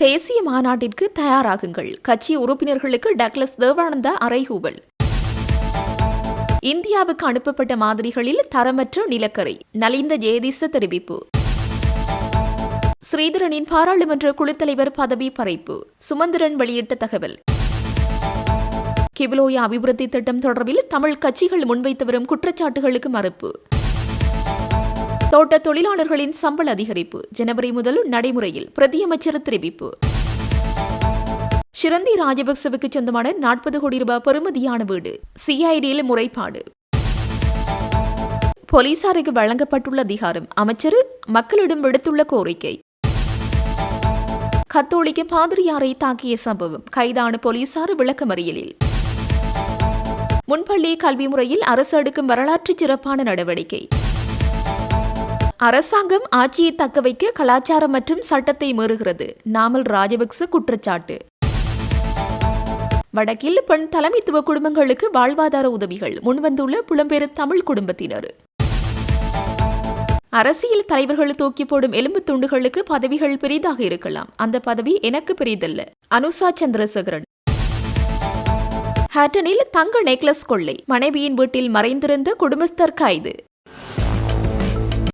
தேசிய மாநாட்டிற்கு தயாராகுங்கள். கட்சி உறுப்பினர்களுக்கு டக்ளஸ் தேவானந்தா அறைகூவல். இந்தியாவுக்கு அனுப்பப்பட்ட மாதிரிகளில் தரமற்ற நிலக்கரை. நலிந்த ஜெயதீச தெரிவிப்பு. ஸ்ரீதரனின் பாராளுமன்ற குழுத்தலைவர் பதவி பறைப்பு. சுமந்திரன் வெளியிட்ட தகவல். கிபிலோயா அபிவிருத்தி திட்டம் தொடர்பில் தமிழ் கட்சிகள் முன்வைத்து வரும் குற்றச்சாட்டுகளுக்கு மறுப்பு. தோட்ட தொழிலாளர்களின் சம்பள அதிகரிப்பு. ஜனவரி முதல் நடைமுறையில் பிரதியமைச்சர் தெரிவிப்பு. சிரந்தி ராஜபக்சவுக்கு சொந்தமான நாற்பது கோடி ரூபாய் பெறுமதியான வீடு. சிஐடியில் முறைப்பாடு. போலீசாருக்கு வழங்கப்பட்டுள்ள அதிகாரம். அமைச்சர் மக்களிடம் விடுத்துள்ள கோரிக்கை. கத்தோலிக்க பாதிரியாரை தாக்கிய சம்பவம். கைதான போலீசார் விளக்கமறியலில். முன்பள்ளி கல்வி முறையில் அரசு எடுக்கும் வரலாற்று சிறப்பான நடவடிக்கை. அரசாங்கம் ஆட்சியை தக்கவைக்க கலாச்சாரம் மற்றும் சட்டத்தை மீறுகிறது. நாமல் ராஜபக்ச குற்றச்சாட்டு. வடக்கில் பெண் தலைமைத்துவ குடும்பங்களுக்கு வாழ்வாதார உதவிகள். முன்வந்துள்ள புலம்பெயர் தமிழ் குடும்பத்தினர். அரசியல் தலைவர்கள் தூக்கி போடும் எலும்பு துண்டுகளுக்கு பதவிகள் பெரிதாக இருக்கலாம். அந்த பதவி எனக்கு பெரிதல்ல. அனுசா சந்திரசேகரன். ஹேட்டனில் தங்க நெக்லஸ் கொள்ளை. மனைவியின் வீட்டில் மறைந்திருந்த குடும்பஸ்தர் கைது.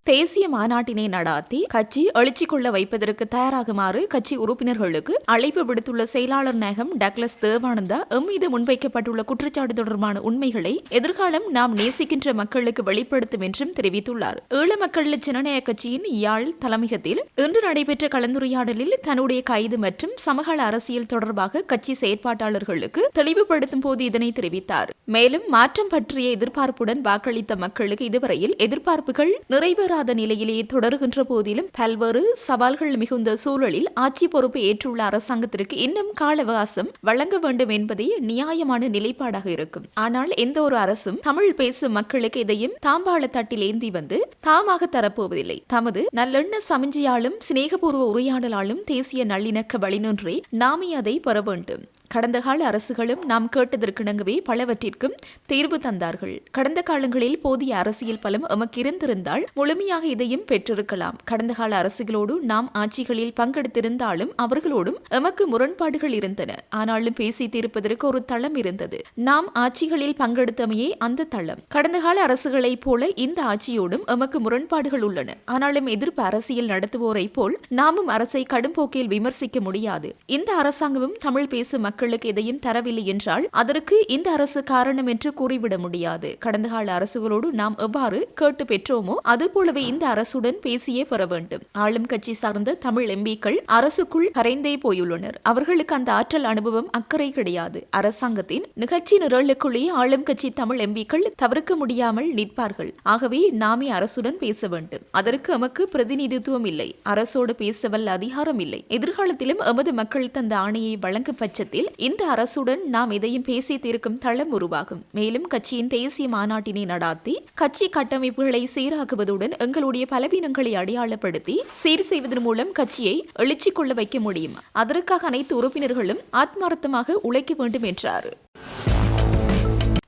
தேசிய மாநாட்டினை நடாத்தி கட்சி எழுச்சி கொள்ள வைப்பதற்கு தயாராகுமாறு கட்சி உறுப்பினர்களுக்கு அழைப்பு விடுத்துள்ள செயலாளர் நாயகம் டக்ளஸ் தேவானந்தா எம் மீது முன்வைக்கப்பட்டுள்ள குற்றச்சாட்டு தொடர்பான உண்மைகளை எதிர்காலம் நாம் நேசிக்கின்ற மக்களுக்கு வெளிப்படுத்தும் என்றும் தெரிவித்துள்ளார். ஈழ மக்கள் ஜனநாயக கட்சியின் யாழ் தலைமையகத்தில் இன்று நடைபெற்ற கலந்துரையாடலில் தன்னுடைய கைது மற்றும் சமகால அரசியல் தொடர்பாக கட்சி செயற்பாட்டாளர்களுக்கு தெளிவுபடுத்தும் போது இதனை தெரிவித்தார். மேலும் மாற்றம் பற்றிய எதிர்பார்ப்புடன் வாக்களித்த மக்களுக்கு இதுவரையில் எதிர்பார்ப்புகள் நிறைவேற தீராத நிலையிலேயே தொடர்கின்ற போதிலும் பல்வேறு சவால்கள் மிகுந்த சூழலில் ஆட்சி பொறுப்பு ஏற்றுள்ள அரசாங்கத்திற்கு இன்னும் கால அவகாசம் வழங்க வேண்டும் என்பதே நியாயமான நிலைப்பாடாக இருக்கும். ஆனால் எந்த ஒரு அரசும் தமிழ் பேசும் மக்களுக்கு இதையும் தாம்பாள தட்டில் ஏந்தி வந்து தாமாக தரப்போவதில்லை. தமது நல்லெண்ண சமிஞ்சியாலும் சிநேகபூர்வ உரையாடலாலும் தேசிய நல்லிணக்க வழிநின்றே நாமே அதை பெற வேண்டும். கடந்த கால அரசுகளும் நாம் கேட்டதற்கிணங்கவே பலவற்றிற்கும் தீர்வு தந்தார்கள். கடந்த காலங்களில் போதிய அரசியல் பலம் எமக்கு இருந்திருந்தால் முழுமையாக இதையும் பெற்றிருக்கலாம். கடந்த கால அரசுகளோடு நாம் ஆட்சிகளில் பங்கெடுத்திருந்தாலும் அவர்களோடும் எமக்கு முரண்பாடுகள் இருந்தன. ஆனாலும் பேசி தீர்ப்பதற்கு ஒரு தளம் இருந்தது. நாம் ஆட்சிகளில் பங்கெடுத்தமையே அந்த தளம். கடந்த கால அரசுகளைப் போல இந்த ஆட்சியோடும் எமக்கு முரண்பாடுகள் உள்ளன. ஆனாலும் எதிர்ப்பு அரசியல் நடத்துவோரை போல் நாமும் அரசை கடும் போக்கில் விமர்சிக்க முடியாது. இந்த அரசாங்கமும் தமிழ் பேசும் மக்கள் மக்களுக்கு எதையும் தரவில்லை என்றால் அதற்கு இந்த அரசு காரணம் என்று கூறிவிட முடியாது. கடந்த கால அரசுகளோடு நாம் எவ்வாறு கேட்டு பெற்றோமோ அதுபோலவே இந்த அரசுடன் பேசியே பெற வேண்டும். ஆளும் கட்சி சார்ந்த தமிழ் எம்பிக்கள் அரசுக்குள் கரைந்தே போயுள்ளனர். அவர்களுக்கு அந்த ஆற்றல் அனுபவம் அக்கறை கிடையாது. அரசாங்கத்தின் நிகழ்ச்சி நிரலுக்குள்ளேயே ஆளும் கட்சி தமிழ் எம்பிக்கள் தவிர்க்க முடியாமல் நிற்பார்கள். ஆகவே நாமே அரசுடன் பேச வேண்டும். அதற்கு எமக்கு பிரதிநிதித்துவம் இல்லை. அரசோடு பேசவல்ல அதிகாரம் இல்லை. எதிர்காலத்திலும் எமது மக்கள் தந்த ஆணையை வழங்கும் பட்சத்தில் இந்த அரசுடன் நாம் இதையும் பேசி தீர்க்கும் தளம் உருவாகும். மேலும் கட்சியின் தேசிய மாநாட்டினை நடாத்தி கட்சி கட்டமைப்புகளை சீராக்குவதுடன் எங்களுடைய பலவீனங்களை அடையாளப்படுத்தி சீர் செய்வதன் மூலம் கட்சியை எழுச்சி கொள்ள வைக்க முடியும். அதற்காக அனைத்து உறுப்பினர்களும் ஆத்மார்த்தமாக உழைக்க வேண்டும் என்றார்.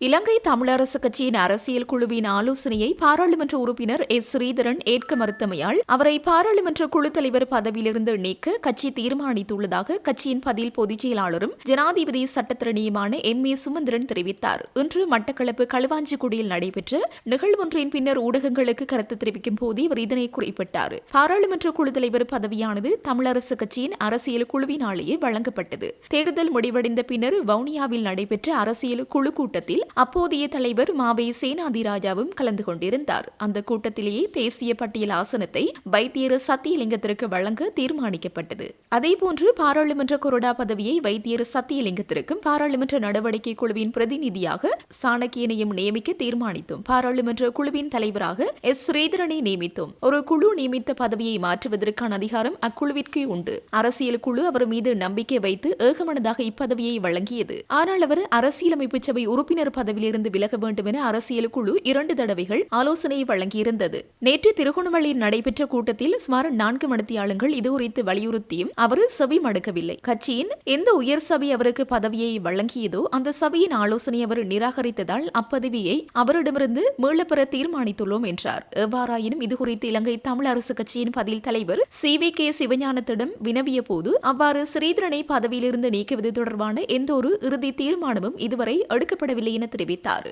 இலங்கை தமிழரசு கட்சியின் அரசியல் குழுவின் ஆலோசனையை பாராளுமன்ற உறுப்பினர் எஸ். ஸ்ரீதரன் ஏற்க மறுத்தமையால் அவரை பாராளுமன்ற குழு தலைவர் பதவியிலிருந்து நீக்க கட்சி தீர்மானித்துள்ளதாக கட்சியின் பதில் பொதுச் செயலாளரும் ஜனாதிபதி சட்டத்திரணியுமான எம். ஏ. சுமந்திரன் தெரிவித்தார். இன்று மட்டக்களப்பு களுவாஞ்சிக்குடியில் நடைபெற்ற நிகழ்வொன்றின் பின்னர் ஊடகங்களுக்கு கருத்து தெரிவிக்கும் போது இவர் இதனை குறிப்பிட்டார். பாராளுமன்ற குழு தலைவர் பதவியானது தமிழரசு கட்சியின் அரசியல் குழுவினாலேயே வழங்கப்பட்டது. தேர்தல் முடிவடைந்த பின்னர் வவுனியாவில் நடைபெற்ற அரசியல் குழு கூட்டத்தில் அப்போதைய தலைவர் மாவே சேனாதிராஜாவும் கலந்து கொண்டிருந்தார். அந்த கூட்டத்திலேயே தேசிய பட்டியல் ஆசனத்தை வைத்தியர் சத்தியலிங்கத்திற்கு வழங்க தீர்மானிக்கப்பட்டது. அதேபோன்று பாராளுமன்ற கொறடா பதவியை வைத்தியர் சத்தியலிங்கத்திற்கும் பாராளுமன்ற நடவடிக்கை குழுவின் பிரதிநிதியாக சாணக்கியனையும் நியமிக்க தீர்மானித்தோம். பாராளுமன்ற குழுவின் தலைவராக எஸ். ஸ்ரீதரனை நியமித்தோம். ஒரு குழு நியமித்த பதவியை மாற்றுவதற்கான அதிகாரம் அக்குழுவிற்கு உண்டு. அரசியல் குழு அவர் மீது நம்பிக்கை வைத்து ஏகமனதாக இப்பதவியை வழங்கியது. ஆனால் அவர் அரசியலமைப்பு சபை உறுப்பினர் பதவியிலிருந்து விலக வேண்டும் என அரசியல் குழு இரண்டு தடவைகள் ஆலோசனை வழங்கியிருந்தது. நேற்று திருகோணமலையில் நடைபெற்ற கூட்டத்தில் சுமார் நான்கு மடத்தியாளர்கள் இது குறித்து வலியுறுத்தியும் அவர் செவி மடுக்கவில்லை. கட்சியின் எந்த உயர் சபை அவருக்கு பதவியை வழங்கியதோ அந்த சபையின் ஆலோசனை அவர் நிராகரித்ததால் அப்பதவியை அவரிடமிருந்து மீளப்பெற தீர்மானித்துள்ளோம் என்றார். எவ்வாறாயினும் இதுகுறித்து இலங்கை தமிழ் அரசு கட்சியின் பதில் தலைவர் சி. வி. கே. சிவஞானத்திடம் வினவிய போது அவ்வாறு ஸ்ரீதரனை பதவியிலிருந்து நீக்குவது தொடர்பான எந்த ஒரு இறுதி தீர்மானமும் இதுவரை எடுக்கப்படவில்லை என தெரிவித்தார்.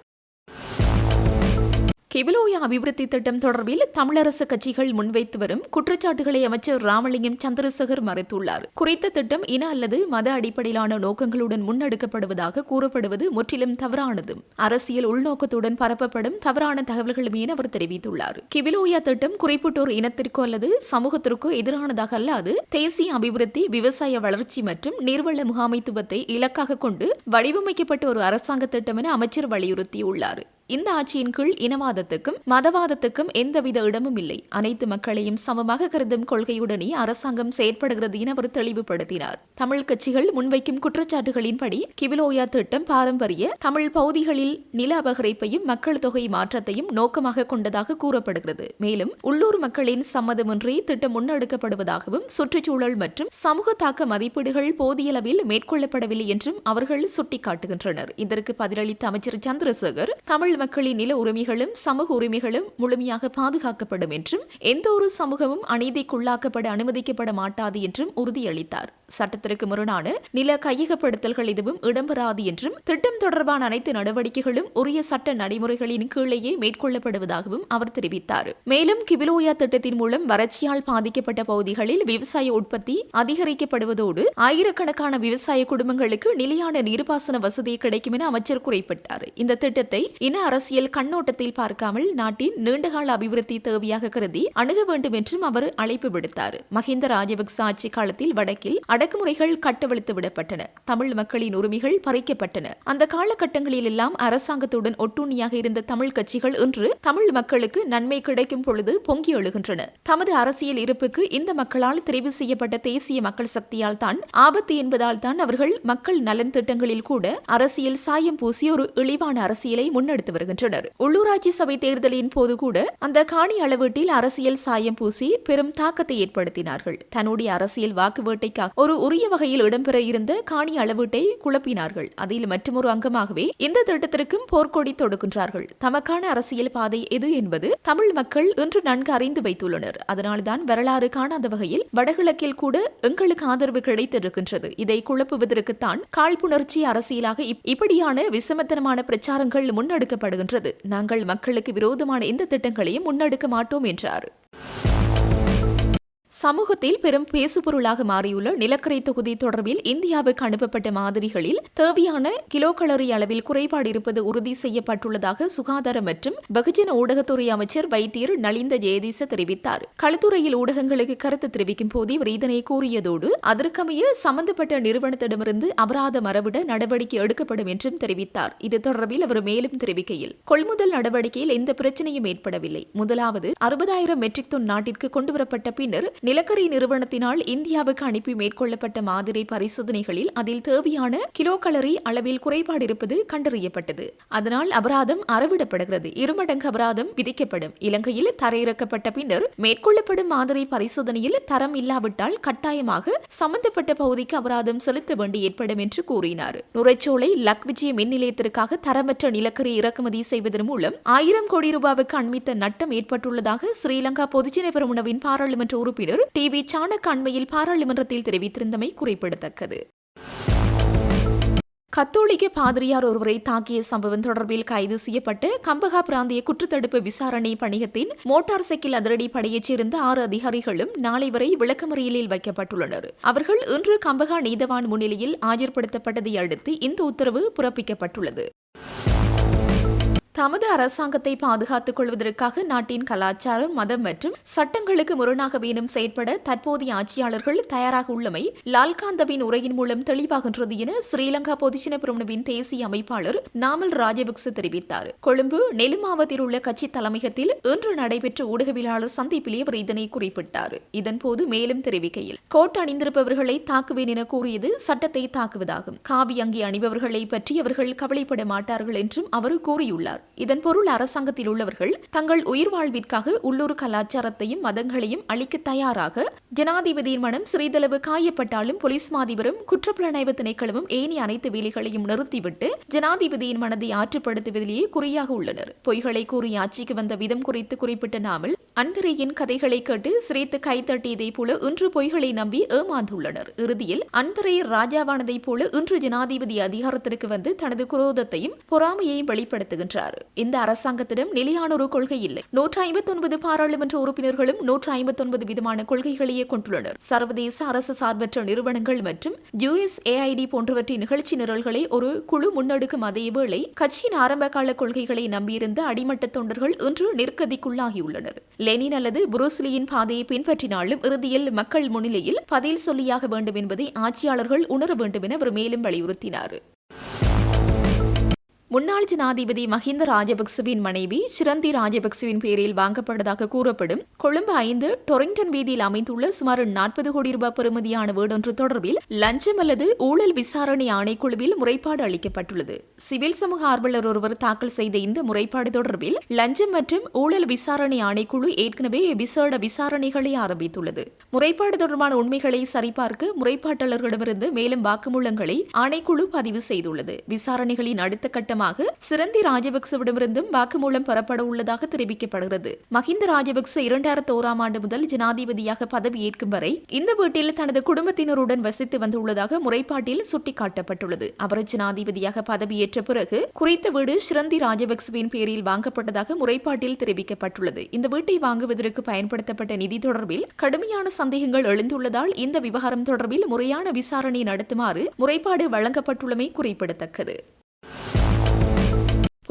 கெபிலோயா அபிவிருத்தி திட்டம் தொடர்பில் தமிழரசு கட்சிகள் முன்வைத்து வரும் குற்றச்சாட்டுகளை அமைச்சர் ராமலிங்கம் சந்திரசேகர் மறைத்துள்ளார். குறித்த திட்டம் இன அல்லது மத அடிப்படையிலான நோக்கங்களுடன் முன்னெடுக்கப்படுவதாக கூறப்படுவது முற்றிலும் தவறானது. அரசியல் உள்நோக்கத்துடன் பரப்பப்படும் தவறான தகவல்களும் என அவர் தெரிவித்துள்ளார். கிபிலோயா திட்டம் குறிப்பிட்டோர் இனத்திற்கோ அல்லது சமூகத்திற்கோ எதிரானதாக அல்லாது தேசிய அபிவிருத்தி விவசாய வளர்ச்சி மற்றும் நீர்வள முகாமைத்துவத்தை இலக்காக கொண்டு வடிவமைக்கப்பட்ட ஒரு அரசாங்க திட்டம் என அமைச்சர் வலியுறுத்தியுள்ளார். இந்த ஆட்சியின் கீழ் இனவாதத்துக்கும் மதவாதத்துக்கும் எந்தவித இடமும் இல்லை. அனைத்து மக்களையும் சமமாக கருதும் கொள்கையுடனே அரசாங்கம் செயற்படுகிறது என அவர் தெளிவுபடுத்தினார். தமிழ் கட்சிகள் முன்வைக்கும் குற்றச்சாட்டுகளின்படி கிவிலோயா திட்டம் பாரம்பரிய தமிழ் பகுதிகளில் நில அபகரிப்பையும் மக்கள் தொகை மாற்றத்தையும் நோக்கமாக கொண்டதாக கூறப்படுகிறது. மேலும் உள்ளூர் மக்களின் சம்மதமின்றி திட்டம் முன்னெடுக்கப்படுவதாகவும் சுற்றுச்சூழல் மற்றும் சமூக தாக்க மதிப்பீடுகள் போதிய அளவில் மேற்கொள்ளப்படவில்லை என்றும் அவர்கள் சுட்டிக்காட்டுகின்றனர். இதற்கு பதிலளித்த அமைச்சர் சந்திரசேகர் தமிழ் மக்களின் நில உரிமைகளும் சமூக உரிமைகளும் முழுமையாக பாதுகாக்கப்படும் என்றும் எந்த ஒரு சமூகமும் அநீதிக்குள்ளாக்கப்பட அனுமதிக்கப்பட மாட்டாது என்றும் உறுதியளித்தார். சட்டத்திற்கு முரணான நில கையகப்படுத்தல்கள் எதுவும் இடம்பெறாது என்றும் திட்டம் தொடர்பான அனைத்து நடவடிக்கைகளும் உரிய சட்ட நடைமுறைகளின் கீழேயே மேற்கொள்ளப்படுவதாகவும் அவர் தெரிவித்தார். மேலும் கிபிலோயா திட்டத்தின் மூலம் வறட்சியால் பாதிக்கப்பட்ட பகுதிகளில் விவசாய உற்பத்தி அதிகரிக்கப்படுவதோடு ஆயிரக்கணக்கான விவசாய குடும்பங்களுக்கு நிலையான நீர்ப்பாசன வசதி கிடைக்கும் என அமைச்சர் குறிப்பிட்டார். இந்த திட்டத்தை இன அரசியல் கண்ணோட்டத்தில் பார்க்காமல் நாட்டின் நீண்டகால அபிவிருத்தி தேவையாக கருதி அணுக வேண்டும் என்றும் அவர் அழைப்பு விடுத்தார். மஹிந்த ராஜபக்ச ஆட்சி காலத்தில் வடக்கில் அடக்குமுறைகள் கட்டவிழ்த்து விடப்பட்டன. தமிழ் மக்களின் உரிமைகள் பறிக்கப்பட்டன. அந்த காலகட்டங்களில் எல்லாம் அரசாங்கத்துடன் ஒட்டுண்ணியாக இருந்த தமிழ் கட்சிகள் இன்று தமிழ் மக்களுக்கு நன்மை கிடைக்கும் பொழுது பொங்கி எழுகின்றன. தமது அரசியல் இருப்புக்கு இந்த மக்களால் தெரிவு செய்யப்பட்ட தேசிய மக்கள் சக்தியால் தான் ஆபத்து என்பதால் தான் அவர்கள் மக்கள் நலன் திட்டங்களில் கூட அரசியல் சாயம் பூசி ஒரு இழிவான அரசியலை முன்னெடுத்து வருகின்றனர். உள்ளூராட்சி சபை தேர்தலின் போது கூட அந்த காணி அளவீட்டில் அரசியல் சாயம் பூசி பெரும் தாக்கத்தை ஏற்படுத்தினார்கள். தன்னுடைய அரசியல் வாக்கு வேட்டைக்காக ஒரு உரிய வகையில் இடம்பெற இருந்த காணி அளவீட்டை குழப்பினார்கள். அதில் மற்றொரு அங்கமாகவே இந்த திட்டத்திற்கும் போர்க்கொடி தொடுக்கின்றார்கள். தமக்கான அரசியல் பாதை எது என்பது தமிழ் மக்கள் இன்று நன்கு அறிந்து வைத்துள்ளனர். அதனால்தான் வரலாறு காணாத வகையில் வடகிழக்கில் கூட எங்களுக்கு ஆதரவு கிடைத்திருக்கின்றது. இதை குழப்புவதற்குத்தான் காழ்ப்புணர்ச்சி அரசியலாக இப்படியான விசமத்தனமான பிரச்சாரங்கள் முன்னெடுக்கப்படுகின்றது நாங்கள் மக்களுக்கு விரோதமான எந்த திட்டங்களையும் முன்னெடுக்க மாட்டோம் என்றார். சமூகத்தில் பெரும் பேசுபொருளாக மாறியுள்ள நிலக்கரி தொகுதி தொடர்பில் இந்தியாவுக்கு அனுப்பப்பட்ட மாதிரிகளில் தேவையான கிலோ கலோரி அளவில் குறைபாடு இருப்பது உறுதி செய்யப்பட்டுள்ளதாக சுகாதார மற்றும் வெகுஜன ஊடகத்துறை அமைச்சர் வைத்தியர் நலிந்த ஜெயதீச தெரிவித்தார். களுத்துறையில் ஊடகங்களுக்கு கருத்து தெரிவிக்கும் போது இவர் இதனை கூறியதோடு அதற்கமைய சம்பந்தப்பட்ட நிறுவனத்திடமிருந்து அபராதம் மரவிட நடவடிக்கை எடுக்கப்படும் என்றும் தெரிவித்தார். இது தொடர்பில் அவர் மேலும் தெரிவிக்கையில் கொள்முதல் நடவடிக்கையில் எந்த பிரச்சனையும் ஏற்படவில்லை. முதலாவது அறுபதாயிரம் மெட்ரிக் டன் நாட்டிற்கு கொண்டுவரப்பட்ட பின்னர் நிலக்கரி நிறுவனத்தினால் இந்தியாவுக்கு அனுப்பி மேற்கொள்ளப்பட்ட மாதிரி பரிசோதனைகளில் அதில் தேவையான கிலோ கலரி அளவில் குறைபாடு இருப்பது கண்டறியப்பட்டது. அதனால் அபராதம் அறவிடப்படுகிறது. இருமடங்கு அபராதம் விதிக்கப்படும். இலங்கையில் தரையிறக்கப்பட்ட பின்னர் மேற்கொள்ளப்படும் மாதிரி பரிசோதனையில் தரம் இல்லாவிட்டால் கட்டாயமாக சம்பந்தப்பட்ட பகுதிக்கு அபராதம் செலுத்த வேண்டி ஏற்படும் என்று கூறினார். நுரைச்சோலை லக் விஜய மின் நிலையத்திற்காக தரமற்ற நிலக்கரி இறக்குமதி செய்வதன் மூலம் ஆயிரம் கோடி ரூபாவுக்கு அண்மித்த நட்டம் ஏற்பட்டுள்ளதாக ஸ்ரீலங்கா பொதுஜன பெருமுனவின் பாராளுமன்ற உறுப்பினர் டி வி சாணக் அண்மையில் பாராளுமன்றத்தில் தெரிவித்திருந்தமை குறிப்பிடத்தக்கது. கத்தோலிக்க பாதிரியார் ஒருவரை தாக்கிய சம்பவம் தொடர்பில் கைது செய்யப்பட்டு கம்பகா பிராந்திய குற்றத்தடுப்பு விசாரணை பணியத்தின் மோட்டார் சைக்கிள் அதிரடி படையைச் சேர்ந்த ஆறு அதிகாரிகளும் நாளை வரை விளக்கமறியலில் வைக்கப்பட்டுள்ளனர். அவர்கள் இன்று கம்பகா நீதவான் முன்னிலையில் ஆஜர்படுத்தப்பட்டதை அடுத்து இந்த உத்தரவு பிறப்பிக்கப்பட்டுள்ளது. தமது அரசாங்கத்தை பாதுகாத்துக் கொள்வதற்காக நாட்டின் கலாச்சாரம் மதம் மற்றும் சட்டங்களுக்கு முரணாக வேணும் செயற்பட தற்போதைய ஆட்சியாளர்கள் தயாராக உள்ளமை லால்காந்தவின் உரையின் மூலம் தெளிவாகின்றது என ஸ்ரீலங்கா பொதுஜன பிரமுனவின் தேசிய அமைப்பாளர் நாமல் ராஜபக்ச தெரிவித்தார். கொழும்பு நெலுமாவத்தில் உள்ள கட்சி தலைமையகத்தில் இன்று நடைபெற்ற ஊடகவியலாளர் சந்திப்பிலே அவர் இதனை குறிப்பிட்டார். இதன்போது மேலும் தெரிவிக்கையில் கோட் அணிந்திருப்பவர்களை தாக்குவேன் என கூறியது சட்டத்தை தாக்குவதாகும். காவி அங்கி அணிபவர்களை பற்றி அவர்கள் கவலைப்பட மாட்டார்கள் என்றும் அவர் கூறியுள்ளார். இதன் பொருள் அரசாங்கத்தில் உள்ளவர்கள் தங்கள் உயிர் வாழ்விற்காக உள்ளூர் கலாச்சாரத்தையும் மதங்களையும் அளிக்க தயாராக. ஜனாதிபதியின் மனம் சிறிதளவு காயப்பட்டாலும் போலீஸ் மாதிபரும் குற்றப்புலனாய்வு திணைக்களமும் ஏனைய அனைத்து வேலைகளையும் நிறுத்திவிட்டு ஜனாதிபதியின் மனதை ஆற்றுப்படுத்துவதிலேயே குறியாக உள்ளனர். பொய்களை கூறி ஆட்சிக்கு வந்த விதம் குறித்து குறிப்பிட்ட நாமல் அந்தரையின் கதைகளை கேட்டு சிரித்து கைத்தட்டியதை போல இன்று பொய்களை நம்பி ஏமாந்துள்ளனர். இறுதியில் அந்தரை ராஜாவானதைப் போல இன்று ஜனாதிபதி அதிகாரத்திற்கு வந்து தனது குரோதத்தையும் பொறாமையையும் வெளிப்படுத்துகின்றார். இந்த அரசாங்கத்திடம் நிலையான ஒரு கொள்கை இல்லை. நூற்று ஐம்பத்தி ஒன்பது பாராளுமன்ற உறுப்பினர்களும் நூற்று ஐம்பத்தி ஒன்பது விதமான கொள்கைகளையே கொண்டுள்ளனர். சர்வதேச அரசு சார்பற்ற நிறுவனங்கள் மற்றும் யுஎஸ்ஏஐடி போன்றவற்றின் நிகழ்ச்சி நிரல்களை ஒரு குழு முன்னெடுக்கும் அதேவேளை கட்சியின் ஆரம்பகால கொள்கைகளை நம்பியிருந்த அடிமட்ட தொண்டர்கள் இன்று நெருக்கதிக்குள்ளாகியுள்ளனர். லெனின் அல்லது புரூஸ்லியின் பாதையை பின்பற்றினாலும் இறுதியில் மக்கள் முன்னிலையில் பதில் சொல்லியாக வேண்டும் என்பதை ஆட்சியாளர்கள் உணர வேண்டும் என அவர் மேலும் வலியுறுத்தினார். முன்னாள் ஜனாதிபதி மஹிந்த ராஜபக்சவின் மனைவி சிரந்தி ராஜபக்சவின் பேரில் வாங்கப்பட்டதாக கூறப்படும் கொழும்பு ஐந்து டொரிங்டன் வீதியில் அமைந்துள்ள சுமார் நாற்பது கோடி ரூபாய் பெறுமதியான வீடொன்று தொடர்பில் லஞ்சம் அல்லது ஊழல் விசாரணை ஆணைக்குழுவில் முறைப்பாடு அளிக்கப்பட்டுள்ளது. சிவில் சமூக ஆர்வலர் ஒருவர் தாக்கல் செய்த இந்த முறைப்பாடு தொடர்பில் லஞ்சம் மற்றும் ஊழல் விசாரணை ஆணைக்குழு ஏற்கனவே விசேட விசாரணைகளை ஆரம்பித்துள்ளது. முறைப்பாடு தொடர்பான உண்மைகளை சரிபார்க்க முறைப்பாட்டாளர்களிடமிருந்து மேலும் வாக்குமூலங்களை ஆணைக்குழு பதிவு செய்துள்ளது. விசாரணைகளின் அடுத்த கட்டமாக சிறந்தி ராஜபக்சவிடமிருந்தும் வாக்குமூலம் பெறப்பட உள்ளதாக தெரிவிக்கப்படுகிறது. மஹிந்த ராஜபக்ச இரண்டாயிரத்தி ஓராம் ஆண்டு முதல் ஜனாதிபதியாக பதவியேற்கும் வரை இந்த வீட்டில் தனது குடும்பத்தினருடன் வசித்து வந்துள்ளதாக முறைப்பாட்டில் சுட்டிக்காட்டப்பட்டுள்ளது. அவர் ஜனாதிபதியாக பதவியேற்ற பிறகு குறித்த வீடு சிரந்தி ராஜபக்சவின் பேரில் வாங்கப்பட்டதாக முறைப்பாட்டில் தெரிவிக்கப்பட்டுள்ளது. இந்த வீட்டை வாங்குவதற்கு பயன்படுத்தப்பட்ட நிதி தொடர்பில் கடுமையான சந்தேகங்கள் எழுந்துள்ளதால் இந்த விவகாரம் தொடர்பில் முறையான விசாரணை நடத்துமாறு முறைப்பாடு வழங்கப்பட்டுள்ளமை குறிப்பிடத்தக்கது.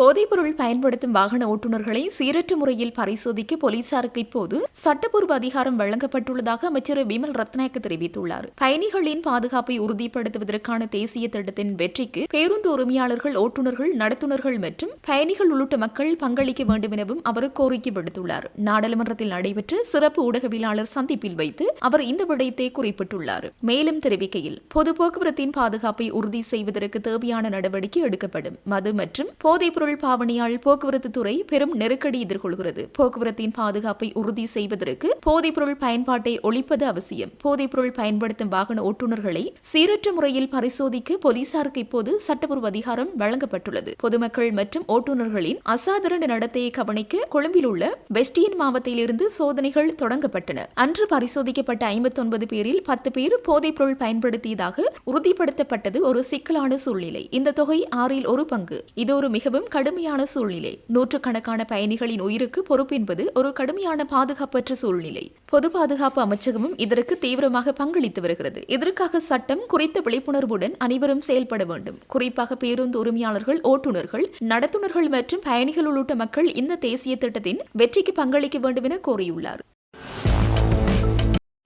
போதைப்பொருள் பயன்படுத்தும் வாகன ஓட்டுநர்களை சீரற்ற முறையில் பரிசோதிக்க போலீசாருக்கு இப்போது சட்டப்பூர்வ அதிகாரம் வழங்கப்பட்டுள்ளதாக அமைச்சர் விமல் ரத்நாயக்க தெரிவித்துள்ளார். பயணிகளின் பாதுகாப்பை உறுதிப்படுத்துவதற்கான தேசிய திட்டத்தின் வெற்றிக்கு பேருந்து உரிமையாளர்கள் ஓட்டுநர்கள் நடத்துனர்கள் மற்றும் பயணிகள் உள்ளிட்ட மக்கள் பங்களிக்க வேண்டும் எனவும் அவர் கோரிக்கை விடுத்துள்ளார். நாடாளுமன்றத்தில் நடைபெற்ற சிறப்பு ஊடகவியலாளர் சந்திப்பில் வைத்து அவர் இந்த விடயத்தை குறிப்பிட்டுள்ளார். மேலும் தெரிவிக்கையில் பொது போக்குவரத்தின் பாதுகாப்பை உறுதி செய்வதற்கு தேவையான நடவடிக்கை எடுக்கப்படும். மது மற்றும் போதைப்பொருள் பொருள் பாவனையால் போக்குவரத்து துறை பெரும் நெருக்கடி எதிர்கொள்கிறது. போக்குவரத்தின் பாதுகாப்பை உறுதி செய்வதற்கு போதைப்பொருள் பயன்பாட்டை ஒழிப்பது அவசியம். போதைப்பொருள் பயன்படுத்தும் வாகன ஓட்டுநர்களை சீரற்ற முறையில் பரிசோதிக்க போலீசாருக்கு இப்போது சட்டப்பூர்வ அதிகாரம் வழங்கப்பட்டுள்ளது. பொதுமக்கள் மற்றும் ஓட்டுநர்களின் அசாதாரண நடத்தையை கவனிக்க கொழும்பில் உள்ள வெஸ்டியன் மாவட்டத்திலிருந்து சோதனைகள் தொடங்கப்பட்டன. அன்று பரிசோதிக்கப்பட்ட ஐம்பத்தி ஒன்பது பேரில் பத்து பேர் போதைப்பொருள் பயன்படுத்தியதாக உறுதிப்படுத்தப்பட்டது ஒரு சிக்கலான சூழ்நிலை. இந்த தொகை ஆறில் ஒரு பங்கு. இது ஒரு மிகவும் கடுமையான சூழ்நிலை. நூற்றுக்கணக்கான பயணிகளின் உயிருக்கு பொறுப்பென்பது ஒரு கடுமையான பாதுகாப்பற்ற சூழ்நிலை. பொது பாதுகாப்பு அமைச்சகமும் இதற்கு தீவிரமாக பங்களித்து வருகிறது. இதற்காக சட்டம் குறித்த விழிப்புணர்வுடன் அனைவரும் செயல்பட வேண்டும். குறிப்பாக பேருந்து உரிமையாளர்கள் ஓட்டுநர்கள் நடத்துனர்கள் மற்றும் பயணிகள் உள்ளிட்ட மக்கள் இந்த தேசிய திட்டத்தின் வெற்றிக்கு பங்களிக்க வேண்டும் என கோரியுள்ளார்.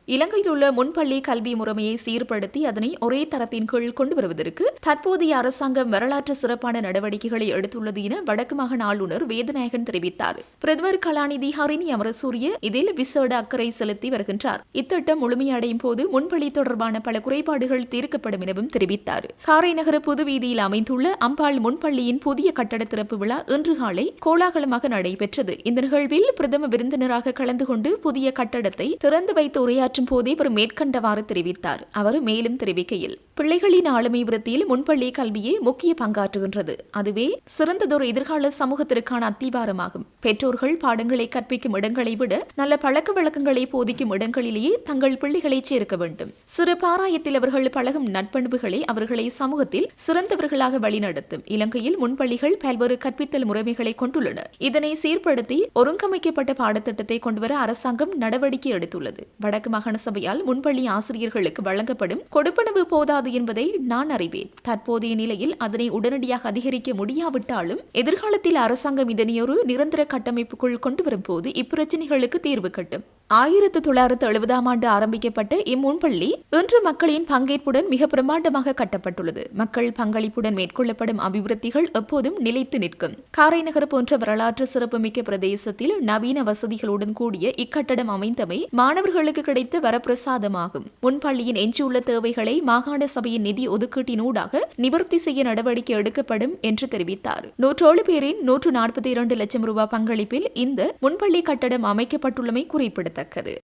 இலங்கையில் உள்ள முன்பள்ளி கல்வி முறைமையை சீர்படுத்தி அதனை ஒரே தரத்தின் கீழ் கொண்டு வருவதற்கு தற்போதைய அரசாங்கம் வரலாற்று சிறப்பான நடவடிக்கைகளை எடுத்துள்ளது என வடக்கு மாகாண ஆளுநர் வேதநாயகன் தெரிவித்தார். பிரதமர் கலாநிதி ஹரிணி அமரசூரிய இதில் விசேட அக்கறை செலுத்தி வருகின்றார். இத்திட்டம் முழுமையடையும் போது முன்பள்ளி தொடர்பான பல குறைபாடுகள் தீர்க்கப்படும் எனவும் தெரிவித்தார். காரைநகர புது வீதியில் அமைந்துள்ள அம்பாள் முன்பள்ளியின் புதிய கட்டட திறப்பு விழா இன்று காலை கோலாகலமாக நடைபெற்றது. இந்த நிகழ்வில் பிரதம விருந்தினராக கலந்து கொண்டு புதிய கட்டடத்தை திறந்து வைத்து உரையாற்ற உரையாற்றும் போதே அவர் மேற்கண்டவாறு தெரிவித்தார். அவர் மேலும் தெரிவிக்கையில் பிள்ளைகளின் ஆளுமை விருத்தியில் முன்பள்ளி கல்வியே முக்கிய பங்காற்றுகின்றது. அதுவே சிறந்ததொரு எதிர்கால சமூகத்திற்கான அத்திவாரமாகும். பெற்றோர்கள் பாடங்களை கற்பிக்கும் இடங்களை விட நல்ல பழக்க வழக்கங்களை போதிக்கும் இடங்களிலேயே தங்கள் பிள்ளைகளை சேர்க்க வேண்டும். சிறு பாராயத்தில் அவர்கள் பழகும் நட்பண்புகளை அவர்களை சமூகத்தில் சிறந்தவர்களாக வழிநடத்தும். இலங்கையில் முன்பள்ளிகள் பல்வேறு கற்பித்தல் முறைமைகளை கொண்டுள்ளன. இதனை சீர்படுத்தி ஒருங்கமைக்கப்பட்ட பாடத்திட்டத்தை கொண்டுவர அரசாங்கம் நடவடிக்கை எடுத்துள்ளது. வடக்கு மாகாண சபையால் முன்பள்ளி ஆசிரியர்களுக்கு வழங்கப்படும் கொடுப்பனவு போதாது என்பதை நான் அறிவேன். தற்போதைய நிலையில் அதனை உடனடியாக அதிகரிக்க முடியாவிட்டாலும் எதிர்காலத்தில் அரசாங்கம் இதனையொரு நிரந்தர கட்டமைப்புக்குள் கொண்டு வரும்போது இப்பிரச்சினைகளுக்கு தீர்வு கட்டும். ஆயிரத்து தொள்ளாயிரத்து எழுபதாம் ஆண்டு ஆரம்பிக்கப்பட்ட இம்முன்பள்ளி இன்று மக்களின் பங்கேற்புடன் மிக பிரமாண்டமாக கட்டப்பட்டுள்ளது. மக்கள் பங்களிப்புடன் மேற்கொள்ளப்படும் அபிவிருத்திகள் எப்போதும் நிலைத்து நிற்கும். காரைநகர் போன்ற வரலாற்று சிறப்புமிக்க பிரதேசத்தில் நவீன வசதிகளுடன் கூடிய இக்கட்டடம் அமைந்தமை மாணவர்களுக்கு கிடைத்த வரப்பிரசாதமாகும். முன்பள்ளியின் எஞ்சியுள்ள தேவைகளை மாகாண சபையின் நிதி ஒதுக்கீட்டினூடாக நிவர்த்தி செய்ய நடவடிக்கை எடுக்கப்படும் என்று தெரிவித்தார். நூற்றோழு பேரின் நூற்று நாற்பத்தி இரண்டு லட்சம் ரூபாய் பங்களிப்பில் இந்த முன்பள்ளி கட்டடம் அமைக்கப்பட்டுள்ளமை குறிப்பிடத்தக்கது.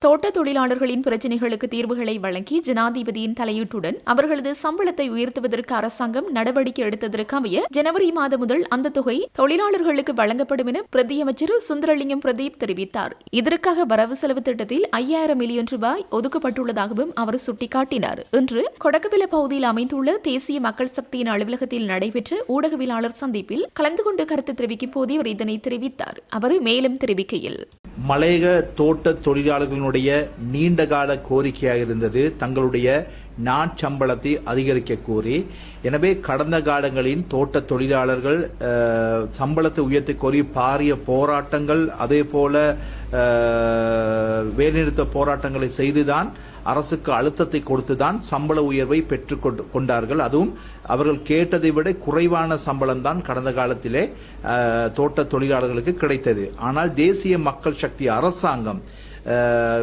தோட்ட தொழிலாளர்களின் பிரச்சினைகளுக்கு தீர்வுகளை வழங்கி ஜனாதிபதியின் தலையீட்டுடன் அவர்களது சம்பளத்தை உயர்த்துவதற்கு அரசாங்கம் நடவடிக்கை எடுத்ததற்கு அமைய ஜனவரி மாதம் முதல் அந்த தொகை தொழிலாளர்களுக்கு வழங்கப்படும் என பிரதியமைச்சர் சுந்தரலிங்கம் பிரதீப் தெரிவித்தார். இதற்காக வரவு செலவு திட்டத்தில் ஐயாயிரம் மில்லியன் ரூபாய் ஒதுக்கப்பட்டுள்ளதாகவும் அவர் சுட்டிக்காட்டினார். இன்று கொடக்கவில பகுதியில் அமைந்துள்ள தேசிய மக்கள் சக்தியின் அலுவலகத்தில் நடைபெற்ற ஊடகவியலாளர் சந்திப்பில் கலந்து கொண்டு கருத்து தெரிவிக்கும் போதே அவர் இதனை தெரிவித்தார். அவர் மேலும் தெரிவிக்கையில் மலையக தோட்ட தொழிலாளர்களுடைய நீண்டகால கோரிக்கையாக இருந்தது. தங்களுடைய நாட்சம்பளத்தை அதிகரிக்க கோரி எனவே கடந்த காலங்களின் தோட்ட தொழிலாளர்கள் சம்பளத்தை உயர்த்தி கோரி பாரிய போராட்டங்கள் அதே போல வேலைநிறுத்த போராட்டங்களை செய்துதான் அரசுக்கு அழுத்தத்தை கொடுத்துதான் சம்பள உயர்வை பெற்றுக் கொண்டார்கள். அதுவும் அவர்கள் கேட்டதை விட குறைவான சம்பளம் தான் கடந்த காலத்திலே தோட்ட தொழிலாளர்களுக்கு கிடைத்தது. ஆனால் தேசிய மக்கள் சக்தி அரசாங்கம்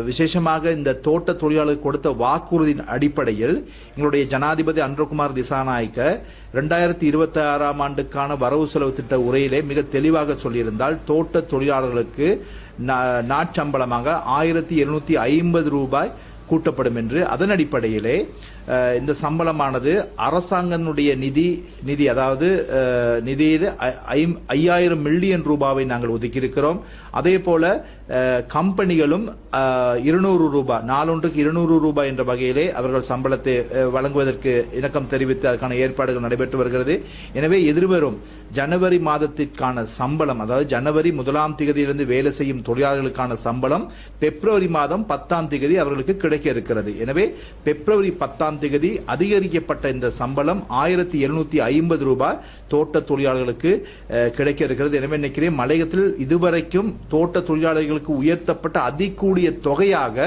விசேஷமாக இந்த தோட்ட தொழிலாளர் கொடுத்த வாக்குறுதியின் அடிப்படையில் எங்களுடைய ஜனாதிபதி அன்றகுமார் திசாநாயக்க ரெண்டாயிரத்தி இருபத்தி ஆறாம் ஆண்டுக்கான வரவு செலவு திட்ட உரையிலே மிக தெளிவாக சொல்லியிருந்தால் தோட்ட தொழிலாளர்களுக்கு நா- நாட்சம்பளமாக ஆயிரத்தி இருநூத்தி ஐம்பது ரூபாய் கூட்டப்படும் என்று அதன் அடிப்படையிலே இந்த சம்பளமானது அரசாங்கனுடைய நிதி நிதி அதாவது நிதியில் ஐ- ஐயாயிரம் மில்லியன் ரூபாவை நாங்கள் ஒதுக்கியிருக்கிறோம். அதே போல கம்பெனிகளும் இருநூறு ரூபாய் நாளொன்றுக்கு இருநூறு ரூபாய் என்ற வகையிலே அவர்கள் சம்பளத்தை வழங்குவதற்கு இணக்கம் தெரிவித்து அதற்கான ஏற்பாடுகள் நடைபெற்று வருகிறது. எனவே எதிர்வரும் ஜனவரி மாதத்திற்கான சம்பளம் அதாவது ஜனவரி முதலாம் திகதியிலிருந்து வேலை செய்யும் தொழிலாளர்களுக்கான சம்பளம் பிப்ரவரி மாதம் பத்தாம் திகதி அவர்களுக்கு கிடைக்க இருக்கிறது. எனவே பிப்ரவரி பத்தாம் திகதி அதிகரிக்கப்பட்ட இந்த சம்பளம் ஆயிரத்தி எழுநூத்தி ஐம்பது ரூபாய் தோட்ட தொழிலாளர்களுக்கு கிடைக்க இருக்கிறது எனவே நினைக்கிறேன் மலையத்தில் இதுவரைக்கும் தோட்ட தொழிலாளர்களுக்கு உயர்த்தப்பட்ட அதிகூடிய தொகையாக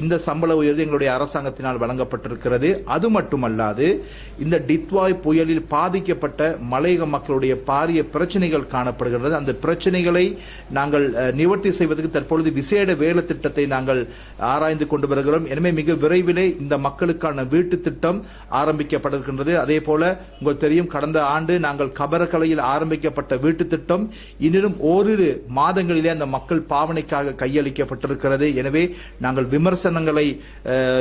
இந்த சம்பள உயர்வு எங்களுடைய அரசாங்கத்தினால் வழங்கப்பட்டிருக்கிறது. அது மட்டுமல்லாது இந்த டித்வாய் புயலில் பாதிக்கப்பட்ட மலையக மக்களுடைய பாரிய பிரச்சனைகள் காணப்படுகிறது அந்த பிரச்சனைகளை நாங்கள் நிவர்த்தி செய்வதற்கு தற்பொழுது விசேட வேலை திட்டத்தை நாங்கள் ஆராய்ந்து கொண்டு வருகிறோம். எனவே மிக விரைவிலே இந்த மக்களுக்கான வீட்டு திட்டம் ஆரம்பிக்கப்பட்டிருக்கின்றது. அதே போல உங்களுக்கு தெரியும் கடந்த ஆண்டு நாங்கள் கபரக்கலையில் ஆரம்பிக்கப்பட்ட வீட்டு திட்டம் இன்னும் ஓரிரு மாதங்களிலே அந்த மக்கள் பாவனைக்காக கையளிக்கப்பட்டிருக்கிறது. எனவே நாங்கள் விமர்சனங்களை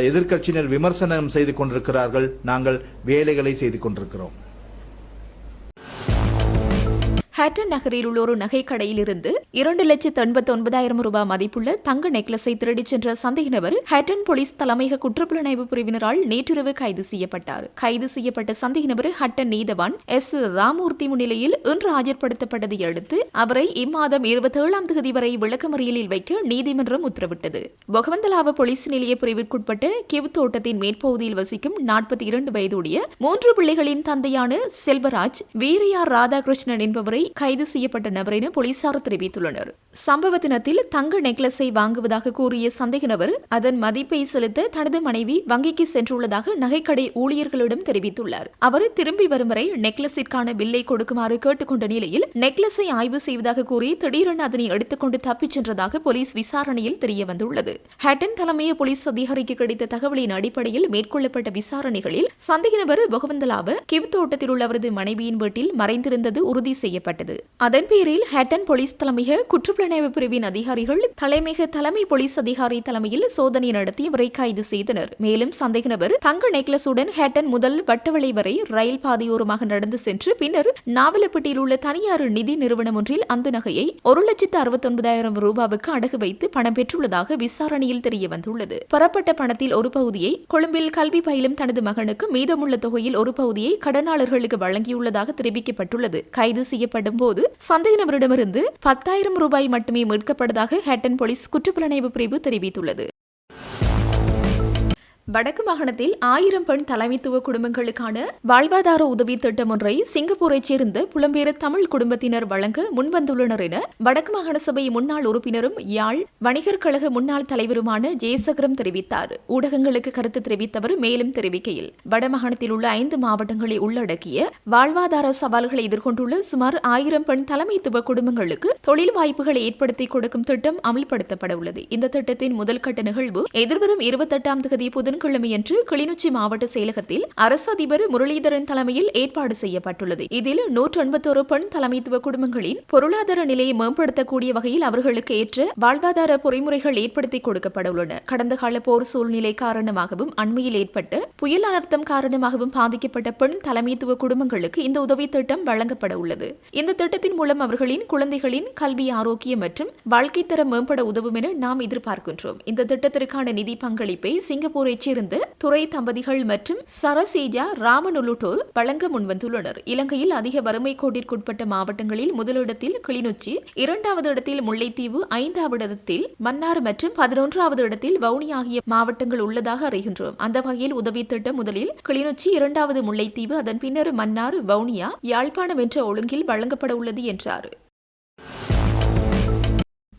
எதிர்க்கட்சியினர் விமர்சனம் செய்து கொண்டிருக்கிறார்கள். நாங்கள் வேலைகளை செய்து கொண்டிருக்கிறோம். ஹேட்டன் நகரில் உள்ள ஒரு நகைக்கடையிலிருந்து இரண்டு லட்சத்து எண்பத்தி ஒன்பதாயிரம் ரூபாய் மதிப்புள்ள தங்க நெக்லஸை திருடிச் சென்ற சந்தேக நபர் ஹேட்டன் போலீஸ் தலைமையக குற்றப்புலனாய்வு பிரிவினரால் நேற்றிரவு கைது செய்யப்பட்டார். கைது செய்யப்பட்ட சந்தேக நபர் ஹட்டன் நீதவான் எஸ். ராமூர்த்தி முன்னிலையில் இன்று ஆஜர்படுத்தப்பட்டதை அடுத்து அவரை இம்மாதம் இருபத்தி ஏழாம் தேதி வரை விளக்கமறியலில் வைக்க நீதிமன்றம் உத்தரவிட்டது. பொகவந்தலாவ போலீஸ் நிலைய பிரிவிற்குட்பட்ட கிவ் தோட்டத்தின் மேற்பகுதியில் வசிக்கும் நாற்பத்தி இரண்டு வயதுடைய மூன்று பிள்ளைகளின் தந்தையான செல்வராஜ் வீரையார் ராதாகிருஷ்ணன் என்பவரை கைது செய்யப்பட்ட நபர் என போலீசார் தெரிவித்துள்ளனர். சம்பவ தினத்தில் தங்க நெக்லஸை வாங்குவதாக கூறிய சந்தேக நபர் அதன் மதிப்பை செலுத்த தனது மனைவி வங்கிக்கு சென்றுள்ளதாக நகைக்கடை ஊழியர்களிடம் தெரிவித்துள்ளார். அவர் திரும்பி வரும் வரை நெக்லஸிற்கான பில்லை கொடுக்குமாறு கேட்டுக்கொண்ட நிலையில் நெக்லஸை ஆய்வு செய்வதாக கூறி திடீரென அதனை எடுத்துக்கொண்டு தப்பிச் சென்றதாக போலீஸ் விசாரணையில் தெரிய வந்துள்ளது ஹேட்டன் தலைமைய போலீஸ் அதிகாரிக்கு கிடைத்த தகவலின் அடிப்படையில் மேற்கொள்ளப்பட்ட விசாரணைகளில் சந்தேக நபர் பகவந்தலாவ கிவ் தோட்டத்தில் உள்ள அவரது மனைவியின் வீட்டில் மறைந்திருந்தது உறுதி செய்யப்பட்டது. அதன் பேரில் ஹேட்டன் போலீஸ் தலைமைய குற்றப்புலனாய்வு பிரிவின் அதிகாரிகள் தலைமையக தலைமை போலீஸ் அதிகாரி தலைமையில் சோதனை நடத்தி அவரை கைது செய்தனர். மேலும் சந்தேக நபர் தங்க நெக்லஸுடன் ஹேட்டன் முதல் வட்டவளை வரை ரயில் பாதையோரமாக நடந்து சென்று பின்னர் நாவலப்பட்டியில் உள்ள தனியார் நிதி நிறுவனம் ஒன்றில் அந்த நகையை ஒரு லட்சத்து அறுபத்தொன்பதாயிரம் ரூபாவுக்கு அடகு வைத்து பணம் பெற்றுள்ளதாக விசாரணையில் தெரிய வந்துள்ளது. பெறப்பட்ட பணத்தில் ஒரு பகுதியை கொழும்பில் கல்வி பயிலும் தனது மகனுக்கு மீதமுள்ள தொகையில் ஒரு பகுதியை கடனாளர்களுக்கு வழங்கியுள்ளதாக தெரிவிக்கப்பட்டுள்ளது. கைது செய்யப்பட்ட தேடப்படும் போது சந்தேக நபரிடமிருந்து பத்தாயிரம் ரூபாய் மட்டுமே மீட்கப்பட்டதாக ஹேட்டன் போலீஸ் குற்றப்புலனாய்வு பிரிவு தெரிவித்துள்ளது. வடக்கு மாகாணத்தில் ஆயிரம் பெண் தலைமைத்துவ குடும்பங்களுக்கான வாழ்வாதார உதவி திட்டம் ஒன்றை சிங்கப்பூரைச் சேர்ந்த புலம்பெயர் தமிழ் குடும்பத்தினர் வழங்க முன்வந்துள்ளனர் என வடக்கு மாகாண சபை முன்னாள் உறுப்பினரும் யாழ் வணிகர் கழக முன்னாள் தலைவருமான ஜெயசகரம் தெரிவித்தார். ஊடகங்களுக்கு கருத்து தெரிவித்தவர் மேலும் தெரிவிக்கையில் வடமாகாணத்தில் உள்ள ஐந்து மாவட்டங்களை உள்ளடக்கிய வாழ்வாதார சவால்களை எதிர்கொண்டுள்ள சுமார் ஆயிரம் பெண் தலைமைத்துவ குடும்பங்களுக்கு தொழில் வாய்ப்புகளை ஏற்படுத்தி கொடுக்கும் திட்டம் அமல்படுத்தப்பட உள்ளது. இந்த திட்டத்தின் முதல் கட்ட நிகழ்வு எதிர்வரும் இருபத்தெட்டாம் தேதி புதன்கிழமையன்று கிளிநொச்சி மாவட்ட செயலகத்தில் அரசு அதிபர் முரளிதரன் தலைமையில் ஏற்பாடு செய்யப்பட்டுள்ளது. இதில் நூற்று எண்பத்தோரு பெண் தலைமைத்துவ குடும்பங்களின் பொருளாதார நிலையை மேம்படுத்தக்கூடிய வகையில் அவர்களுக்கு ஏற்ற வாழ்வாதார பொறிமுறைகள் ஏற்படுத்தி கொடுக்கப்பட உள்ளன கடந்த கால போர் சூழ்நிலை காரணமாகவும் அண்மையில் ஏற்பட்ட புயல் அனர்த்தம் காரணமாகவும் பாதிக்கப்பட்ட பெண் தலைமைத்துவ குடும்பங்களுக்கு இந்த உதவி திட்டம் வழங்கப்பட உள்ளது இந்த திட்டத்தின் மூலம் அவர்களின் குழந்தைகளின் கல்வி ஆரோக்கியம் மற்றும் வாழ்க்கை தரம் மேம்பட உதவும் என நாம் எதிர்பார்க்கின்றோம். இந்த திட்டத்திற்கான நிதி பங்களிப்பை சிங்கப்பூரை சேர்ந்த துறை தம்பதிகள் மற்றும் சரசீஜா ராமன் உள்ளிட்டோர் வழங்க முன்வந்துள்ளனர். இலங்கையில் அதிக வறுமை கோட்டிற்குட்பட்ட மாவட்டங்களில் முதலிடத்தில் கிளிநொச்சி இரண்டாவது இடத்தில் முல்லைத்தீவு ஐந்தாவது இடத்தில் மன்னார் மற்றும் பதினொன்றாவது இடத்தில் வவுனி ஆகிய மாவட்டங்கள் உள்ளதாக அறிகின்றோம். அந்த வகையில் உதவி திட்டம் முதலில் கிளிநொச்சி இரண்டாவது முல்லைத்தீவு அதன் பின்னர் மன்னார் வவுனியா யாழ்ப்பாணம் என்ற ஒழுங்கில் வழங்கப்பட உள்ளது என்றார்.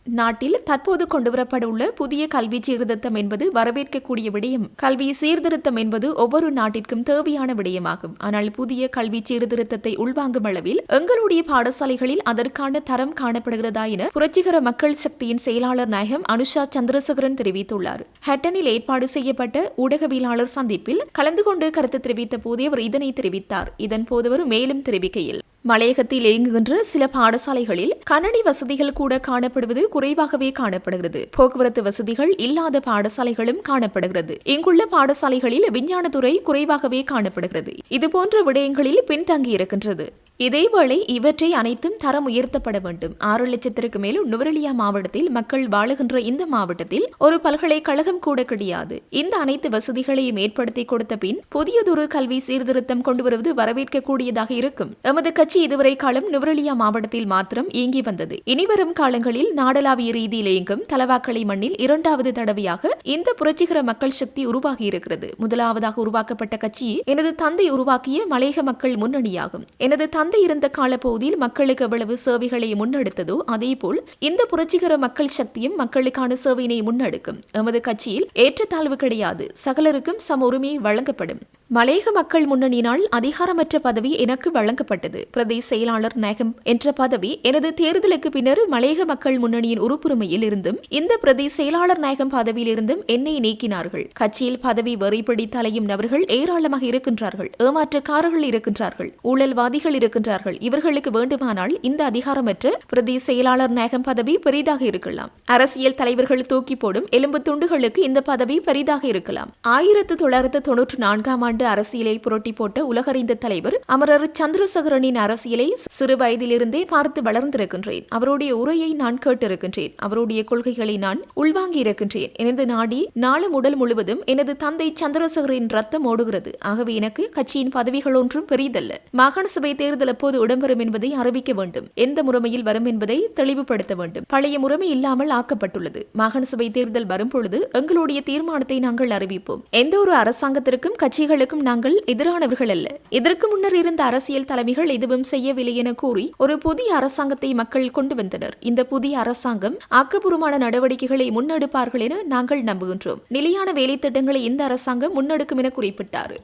நாட்டில் தற்போது கொண்டுவரப்பட உள்ள புதிய கல்வி சீர்திருத்தம் என்பது வரவேற்கக்கூடிய விடயம். கல்வி சீர்திருத்தம் என்பது ஒவ்வொரு நாட்டிற்கும் தேவையான விடயமாகும். ஆனால் புதிய கல்வி சீர்திருத்தத்தை உள்வாங்கும் அளவில் எங்களுடைய பாடசாலைகளில் அதற்கான தரம் காணப்படுகிறதா என புரட்சிகர மக்கள் சக்தியின் செயலாளர் நாயகம் அனுஷா சந்திரசேகரன் தெரிவித்துள்ளார். ஹட்டனில் ஏற்பாடு செய்யப்பட்ட ஊடகவியலாளர் சந்திப்பில் கலந்து கொண்டு கருத்து தெரிவித்த போதே அவர் இதனை தெரிவித்தார். இதன் போது அவர் மேலும் தெரிவிக்கையில் மலையகத்தில் இயங்குகின்ற சில பாடசாலைகளில் கணனி வசதிகள் கூட காணப்படுவது குறைவாகவே காணப்படுகிறது. போக்குவரத்து வசதிகள் இல்லாத பாடசாலைகளும் காணப்படுகிறது. இங்குள்ள பாடசாலைகளில் விஞ்ஞானத்துறை குறைவாகவே காணப்படுகிறது. இதுபோன்ற விடயங்களில் பின்தங்கி இருக்கின்றது இதேவேளை இவற்றை அனைத்தும் தரம் உயர்த்தப்பட வேண்டும். ஆறு லட்சத்திற்கு மேல் நுவரெலியா மாவட்டத்தில் மக்கள் வாழுகின்ற இந்த மாவட்டத்தில் ஒரு பல்கலைக்கழகம் கூட கிடையாது. இந்த அனைத்து வசதிகளையும் ஏற்படுத்தி கொடுத்த பின் புதியதொரு கல்வி சீர்திருத்தம் கொண்டு வருவது வரவேற்கக்கூடியதாக இருக்கும். எமது கட்சி இதுவரை காலம் நுவரெலியா மாவட்டத்தில் மாத்திரம் இயங்கி வந்தது. இனிவரும் காலங்களில் நாடளாவிய ரீதியில் இயங்கும் தலவாக்கலை மண்ணில் இரண்டாவது தடவையாக இந்த புரட்சிகர மக்கள் சக்தி உருவாகி இருக்கிறது. முதலாவதாக உருவாக்கப்பட்ட கட்சி எனது தந்தை உருவாக்கிய மலையக மக்கள் முன்னணியாகும். எனது தந்தை இருந்த காலப்பகுதியில் மக்களுக்கு எவ்வளவு சேவைகளை முன்னெடுத்ததோ அதேபோல் இந்த புரட்சிகர மக்கள் சக்தியும் மக்களுக்கான சேவையினை முன்னெடுக்கும். எமது கட்சியில் ஏற்றத்தாழ்வு கிடையாது. சகலருக்கும் சம உரிமை வழங்கப்படும். மலையக மக்கள் முன்னணியினால் அதிகாரமற்ற பதவி எனக்கு வழங்கப்பட்டது. பிரதேச செயலாளர் நாயகம் என்ற பதவி எனது தேர்தலுக்கு பின்னர் மலையக மக்கள் முன்னணியின் உறுப்புரிமையில் இருந்தும் இந்த பிரதேச செயலாளர் நாயகம் பதவியில் இருந்தும் என்னை நீக்கினார்கள். கட்சியில் பதவி வரி தலையும் நபர்கள் ஏராளமாக இருக்கின்றார்கள். ஏமாற்றக்காரர்கள் இருக்கின்றார்கள். ஊழல்வாதிகள் இருக்கின்றார்கள். இவர்களுக்கு வேண்டுமானால் இந்த அதிகாரமற்ற பிரதேச செயலாளர் நாயகம் பதவி பெரிதாக இருக்கலாம். அரசியல் தலைவர்கள் தூக்கி போடும் எலும்பு துண்டுகளுக்கு இந்த பதவி பெரிதாக இருக்கலாம். ஆயிரத்து தொள்ளாயிரத்து தொன்னூற்று நான்காம் ஆண்டு அரசியலை புரட்டி போட்ட உலகறிந்த தலைவர் அமரர் சந்திரசேகரனின் அரசியலை சிறு வயதிலிருந்தே பார்த்து வளர்ந்திருக்கின்றேன். அவருடைய உரையை நான் கேட்டிருக்கின்றேன். அவருடைய கொள்கைகளை நான் உள்வாங்கி இருக்கின்றேன் எனது நாடி நாளும் உடல் முழுவதும் எனது தந்தை சந்திரசேகரின் ரத்தம் ஓடுகிறது. ஆகவே எனக்கு கட்சியின் பதவிகள் ஒன்றும் பெரியதல்ல மாகாண சபை தேர்தல் எப்போது இடம்பெறும் என்பதை அறிவிக்க வேண்டும். எந்த முறைமையில் வரும் என்பதை தெளிவுபடுத்த வேண்டும். பழைய முறைமை இல்லாமல் ஆக்கப்பட்டுள்ளது. மாகாண சபை தேர்தல் வரும்பொழுது எங்களுடைய தீர்மானத்தை நாங்கள் அறிவிப்போம். எந்த ஒரு அரசாங்கத்திற்கும் கட்சிகளுக்கும் நாங்கள் எதிரானவர்கள் அல்ல. இதற்கு முன்னர் இருந்த அரசியல் தலைமைகள் எதுவும் செய்யவில்லை என கூறி ஒரு புதிய அரசாங்கத்தை மக்கள் கொண்டு வந்தனர். இந்த புதிய அரசாங்கம் ஆக்கப்பூர்வமான நடவடிக்கைகளை முன்னெடுப்பார்கள் என நாங்கள் நம்புகின்றோம். நிலையான வேலை திட்டங்களை இந்த அரசாங்கம் முன்னெடுக்கும் என குறிப்பிட்டார்.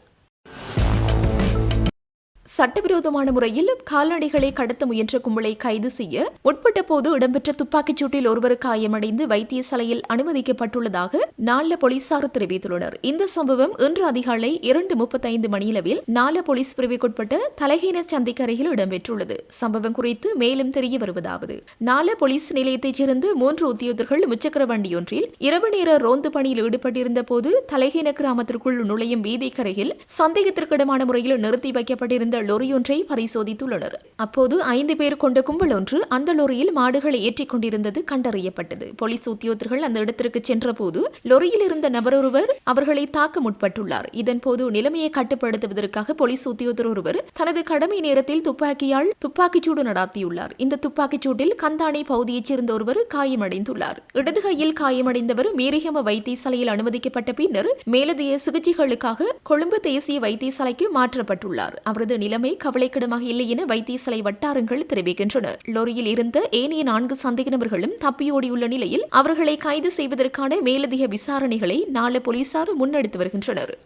சட்டவிரோதமான முறையில் கால்நடைகளை கடத்த முயன்ற கும்பலை கைது செய்ய முற்பட்ட போது இடம்பெற்ற துப்பாக்கிச் சூட்டில் ஒருவர் காயமடைந்து வைத்தியசாலையில் அனுமதிக்கப்பட்டுள்ளதாக நால போலீசார் தெரிவித்துள்ளனர். இந்த சம்பவம் இன்று அதிகாலை இரண்டு முப்பத்தைந்து மணியளவில் நால போலீஸ் பிரிவுக்குட்பட்ட தலகீன சந்தைக்கரையில் இடம்பெற்றுள்ளது. சம்பவம் குறித்து மேலும் தெரிய வருவதாவது நால போலீஸ் நிலையத்தைச் சேர்ந்த மூன்று உத்தியோகர்கள் முச்சக்கர வண்டியொன்றில் இரவு நேர ரோந்து பணியில் ஈடுபட்டிருந்த போது தலைகீன கிராமத்திற்குள் நுழையும் வீதிக்கரையில் சந்தேகத்திற்கிடமான முறையில் நிறுத்தி வைக்கப்பட்டிருந்த லொரியொன்றை பரிசோதித்துள்ளனர். அப்போது ஐந்து பேர் கொண்ட கும்பல் ஒன்று அந்த லொரியில் மாடுகளை ஏற்றிக் கொண்டிருந்தது கண்டறியப்பட்டது. போலீஸ் உத்தியோகர்கள் அந்த இடத்திற்கு சென்றபோது லொரியில் இருந்த நபரொருவர் அவர்களை தாக்க முற்பட்டுள்ளார். இதன்போது நிலைமையை கட்டுப்படுத்துவதற்காக போலீஸ் உத்தியோகத்தர் ஒருவர் தனது கடமை நேரத்தில் துப்பாக்கியால் துப்பாக்கிச்சூடு நடாத்தியுள்ளார். இந்த துப்பாக்கிச்சூட்டில் கந்தானை பகுதியைச் சேர்ந்த ஒருவர் காயமடைந்துள்ளார். இடது கையில் காயமடைந்தவர் மீரிகம வைத்தியசாலையில் அனுமதிக்கப்பட்ட பின்னர் மேலதிக சிகிச்சைகளுக்காக கொழும்பு தேசிய வைத்தியசாலைக்கு மாற்றப்பட்டுள்ளார். அவரது நிலைமை கவலைக்கிடமாக இல்லை என வைத்தியசாலை வட்டாரங்கள் தெரிவிக்கின்றன. லொரியில் இருந்த ஏனைய நான்கு சந்தேக நபர்களும் தப்பியோடியுள்ள நிலையில் அவர்களை கைது செய்வதற்கான மேலதிக விசாரணைகளை நாளை போலீசார் முன்னெடுத்து வருகின்றனர்.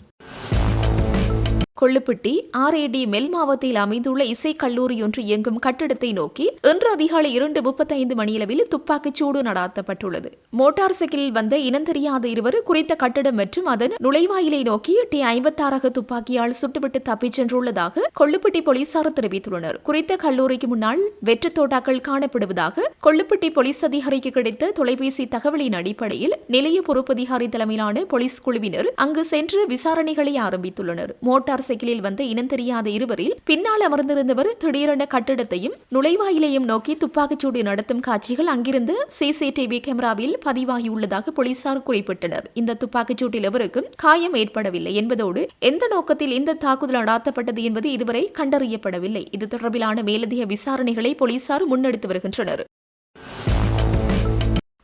கொள்ளுப்பிட்டி ஆர்ஏடி மெல் மாவட்டத்தில் அமைந்துள்ள இசைக் கல்லூரி ஒன்று இயங்கும் கட்டிடத்தை நோக்கி இன்று அதிகாலை இரண்டு முப்பத்தைந்து மணியளவில் துப்பாக்கிச் சூடு நடாத்தப்பட்டுள்ளது. மோட்டார் சைக்கிளில் வந்த இனந்தெரியாத இருவர் குறித்த கட்டிடம் மற்றும் அதன் நுழைவாயிலை நோக்கி டி ஐம்பத்தாறக துப்பாக்கியால் சுட்டுவிட்டு தப்பிச் சென்றுள்ளதாக கொள்ளுப்பட்டி போலீசார் தெரிவித்துள்ளனர். குறித்த கல்லூரிக்கு முன்னால் வெற்று தோட்டாக்கள் காணப்படுவதாக கொள்ளுப்பட்டி போலீஸ் அதிகாரிக்கு கிடைத்த தொலைபேசி தகவலின் அடிப்படையில் நிலைய பொறுப்பதிகாரி தலைமையிலான போலீஸ் குழுவினர் அங்கு சென்று விசாரணைகளை ஆரம்பித்துள்ளனர். மோட்டார் சைக்கிளில் வந்த இனம் தெரியாத இருவரில் பின்னால் அமர்ந்திருந்தவர் திடீரென கட்டிடத்தையும் நுழைவாயிலையும் நோக்கி துப்பாக்கிச்சூடு நடத்தும் காட்சிகள் அங்கிருந்து சிசிடிவி கேமராவில் பதிவாகியுள்ளதாக போலீசார் குறிப்பிட்டனர். இந்த துப்பாக்கிச்சூட்டில் எவருக்கும் காயம் ஏற்படவில்லை என்பதோடு எந்த நோக்கத்தில் இந்த தாக்குதல் நடாத்தப்பட்டது என்பது இதுவரை கண்டறியப்படவில்லை. இது தொடர்பிலான மேலதிக விசாரணைகளை போலீசார் முன்னெடுத்து வருகின்றனர்.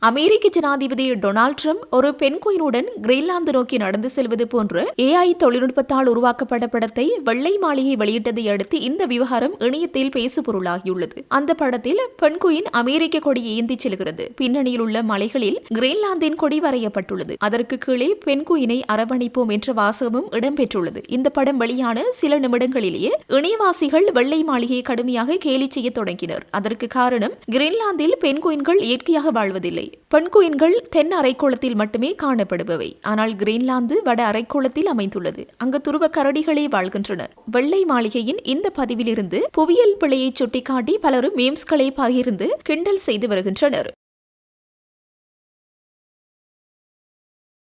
அமெரிக்க ஜனாதிபதி டொனால்ட் ட்ரம்ப் ஒரு பெண் குயினுடன் கிரீன்லாந்து நோக்கி நடந்து செல்வது போன்ற ஏஐ தொழில்நுட்பத்தால் உருவாக்கப்பட்ட படத்தை வெள்ளை மாளிகை வெளியிட்டதை அடுத்து இந்த விவகாரம் இணையத்தில் பேசுபொருளாகியுள்ளது. அந்த படத்தில் பெண் குயின் அமெரிக்க கொடியை ஏந்திச் செல்கிறது. பின்னணியில் உள்ள மலைகளில் கிரீன்லாந்தின் கொடி வரையப்பட்டுள்ளது. அதற்கு கீழே பெண் குயினை அரவணைப்போம் என்ற வாசகமும் இடம்பெற்றுள்ளது. இந்த படம் வெளியான சில நிமிடங்களிலேயே இணையவாசிகள் வெள்ளை மாளிகையை கடுமையாக கேலி செய்ய தொடங்கினர். அதற்கு காரணம் கிரீன்லாந்தில் பெண் குயின்கள் இயற்கையாக வாழ்வதில்லை. பெண்குயின்கள் தென் அரைக்கோளத்தில் மட்டுமே காணப்படுபவை. ஆனால் கிரீன்லாந்து வட அரைக்கோளத்தில் அமைந்துள்ளது. அங்கு துருவ கரடிகளே வாழ்கின்றனர். வெள்ளை மாளிகையின் இந்த பதிவிலிருந்து புவியியல் பிழையை சுட்டிக்காட்டி பலரும் மீம்ஸ்களை பகிர்ந்து கிண்டல் செய்து வருகின்றனர்.